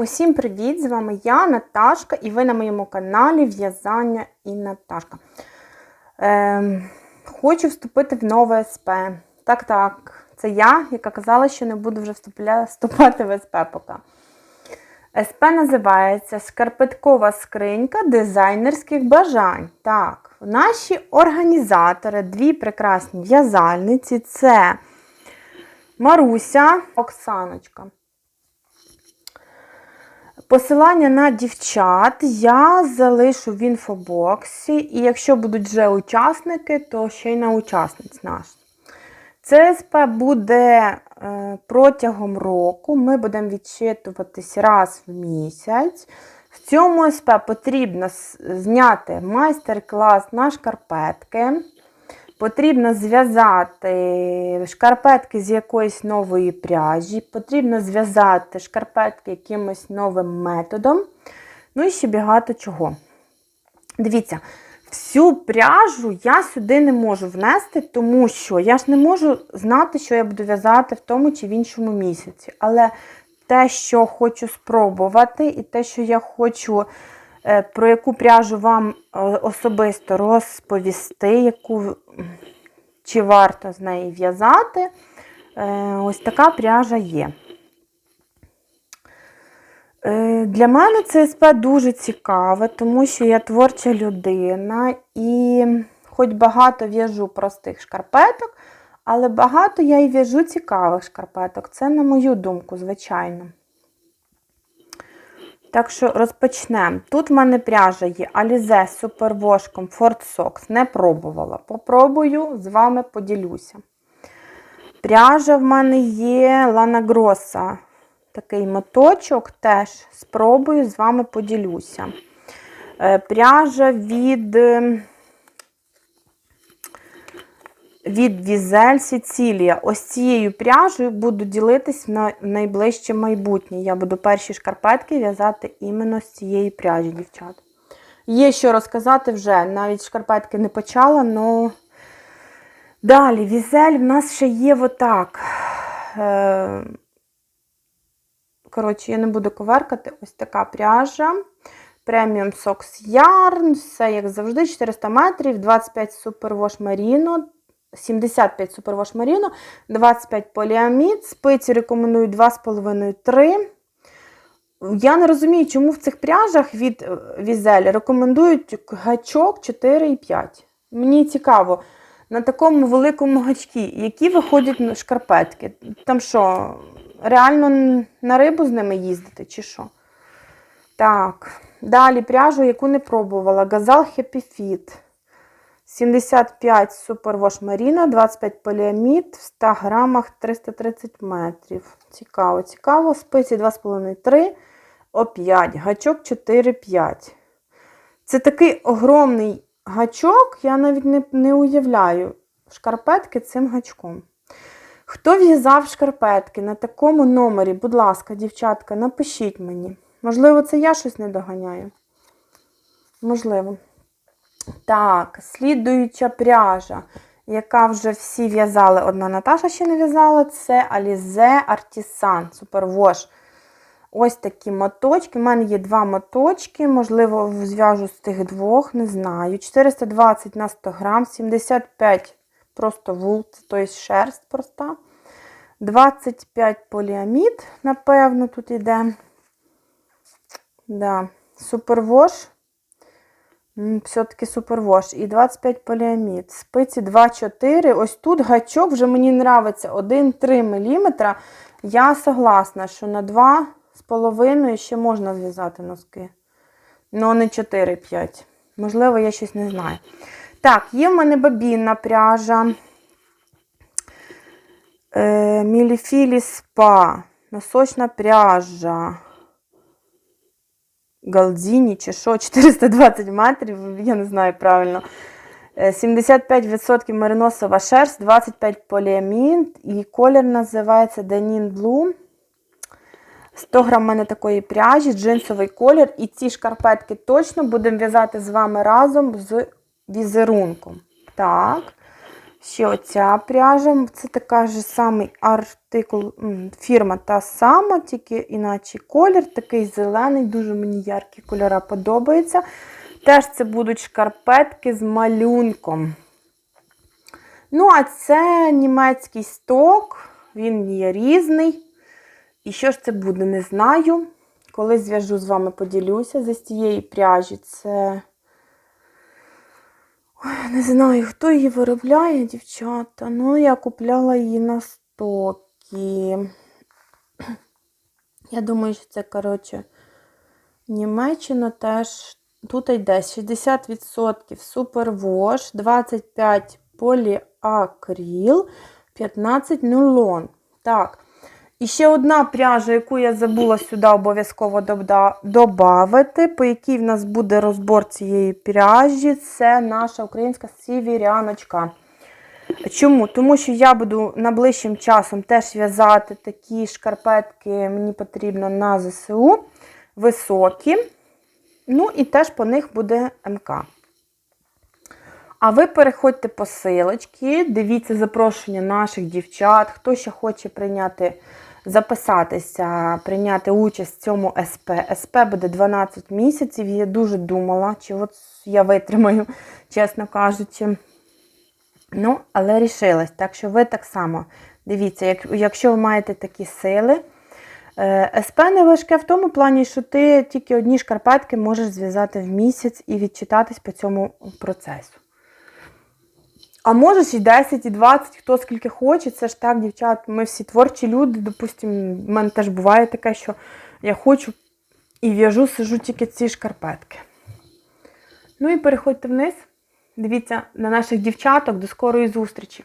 Усім привіт! З вами я, Наташка, і ви на моєму каналі В'язання і Наташка. Ем, хочу вступити в нове СП. Так, так, це я, яка казала, що не буду вже вступати в СП поки. СП називається Скарпеткова скринька дизайнерських бажань. Так, наші організатори, дві прекрасні в'язальниці це Маруся, Оксаночка. Посилання на дівчат я залишу в інфобоксі, і якщо будуть вже учасники, то ще й на учасниць наш. ЦСП буде е, протягом року. Ми будемо відчитуватись раз в місяць. В цьому СП потрібно зняти майстер-клас на шкарпетки. Потрібно зв'язати шкарпетки з якоїсь нової пряжі, потрібно зв'язати шкарпетки якимось новим методом. Ну і ще багато чого. Дивіться, всю пряжу я сюди не можу внести, тому що я ж не можу знати, що я буду в'язати в тому чи в іншому місяці. Але те, що хочу спробувати, і те, що я хочу, про яку пряжу вам е, особисто розповісти, яку, чи варто з неї в'язати, е, ось така пряжа є. Е, Для мене це СП дуже цікаве, тому що я творча людина і хоч багато в'яжу простих шкарпеток, але багато я і в'яжу цікавих шкарпеток. Це на мою думку, звичайно. Так що розпочнемо. Тут в мене пряжа є Alize Superwash Comfort Socks. Не пробувала. Попробую, з вами поділюся. Пряжа в мене є Lana Grossa. Такий моточок теж спробую, з вами поділюся. Е, Пряжа від, е, від Візель Сіцілія. Ось цією пряжею буду ділитись на найближче майбутнє. Я буду перші шкарпетки в'язати іменно з цієї пряжі, дівчат. Є що розказати вже, навіть шкарпетки не почала, але далі візель в нас ще є отак. Е, Коротше, я не буду коверкати. Ось така пряжа. Premium Socks Yarn. Все, як завжди, 400 метрів, 25 Superwash Merino, 75 Superwash Merino, 25 поліамід. Спиці рекомендую 2,5-3. Я не розумію, чому в цих пряжах від е, Візель рекомендують гачок 4,5. Мені цікаво, на такому великому гачкі, які виходять шкарпетки. Там що, реально на рибу з ними їздити, чи що? Так, далі пряжу, яку не пробувала. Газал Happy Fit. 75 Superwash Merino, 25 поліамід, в 100 грамах 330 метрів. Цікаво, цікаво. Спиці 2,5-3, О5, гачок 4-5. Це такий огромний гачок, я навіть не, не уявляю шкарпетки цим гачком. Хто в'язав шкарпетки на такому номері, будь ласка, дівчатка, напишіть мені. Можливо, це я щось не доганяю. Можливо. Так, слідуюча пряжа, яка вже всі в'язали, одна Наташа ще не в'язала, це Alize Artisan Superwash. Ось такі моточки. У мене є два моточки, можливо, зв'яжу з тих двох, не знаю. 420 на 100 грам, 75 просто вул, тобто шерсть проста. 25 поліамід, напевно, тут іде. Да. Супервош. Все-таки супервош. І 25 поліамід. Спиці 2,4. Ось тут гачок вже мені нравиться 1,3 мм. Я согласна, що на 2,5 ще можна зв'язати носки. Ну, не 4-5. Можливо, я щось не знаю. Так, є в мене бабінна пряжа. Е, Міліфілі спа. Носочна пряжа. Галдзіні чи що, 420 метрів, я не знаю правильно. Е, 75% мериносова шерсть, 25 поліамід і колір називається Denim Blue. 100 грам в мене такої пряжі, джинсовий колір. І ці шкарпетки точно будемо в'язати з вами разом з візерунком. Так. Ще оця пряжа. Це така ж самий артикул, фірма та сама, тільки іначе колір, такий зелений, дуже мені яркі кольори подобаються. Теж це будуть шкарпетки з малюнком. Ну, а це німецький сток, він є різний. І що ж це буде, не знаю. Коли зв'яжу з вами, поділюся. За цієї пряжі це. Не знаю, хто її виробляє, дівчата. Ну, я купляла її на стокі. Я думаю, що це, коротше, Німеччина теж. Тут йде 60% супервош, 25 поліакріл, 15 нюлон. Так. І ще одна пряжа, яку я забула сюди обов'язково додати, по якій в нас буде розбор цієї пряжі, це наша українська сівіряночка. Чому? Тому що я буду найближчим часом теж в'язати такі шкарпетки, мені потрібно на ЗСУ, високі. Ну і теж по них буде МК. А ви переходьте по силочки, дивіться запрошення наших дівчат, хто ще хоче прийняти, записатися, прийняти участь в цьому СП. СП буде 12 місяців. Я дуже думала, чи от я витримаю, чесно кажучи. Ну, але рішилась. Так що ви так само дивіться, як, якщо ви маєте такі сили. Е, СП не важке в тому плані, що ти тільки одні шкарпетки можеш зв'язати в місяць і відчитатись по цьому процесу. А можеш і 10, і 20, хто скільки хоче. Це ж так, дівчат, ми всі творчі люди. Допустимо, в мене теж буває таке, що я хочу і в'яжу, сижу тільки ці шкарпетки. Ну і переходьте вниз. Дивіться на наших дівчаток. До скорої зустрічі!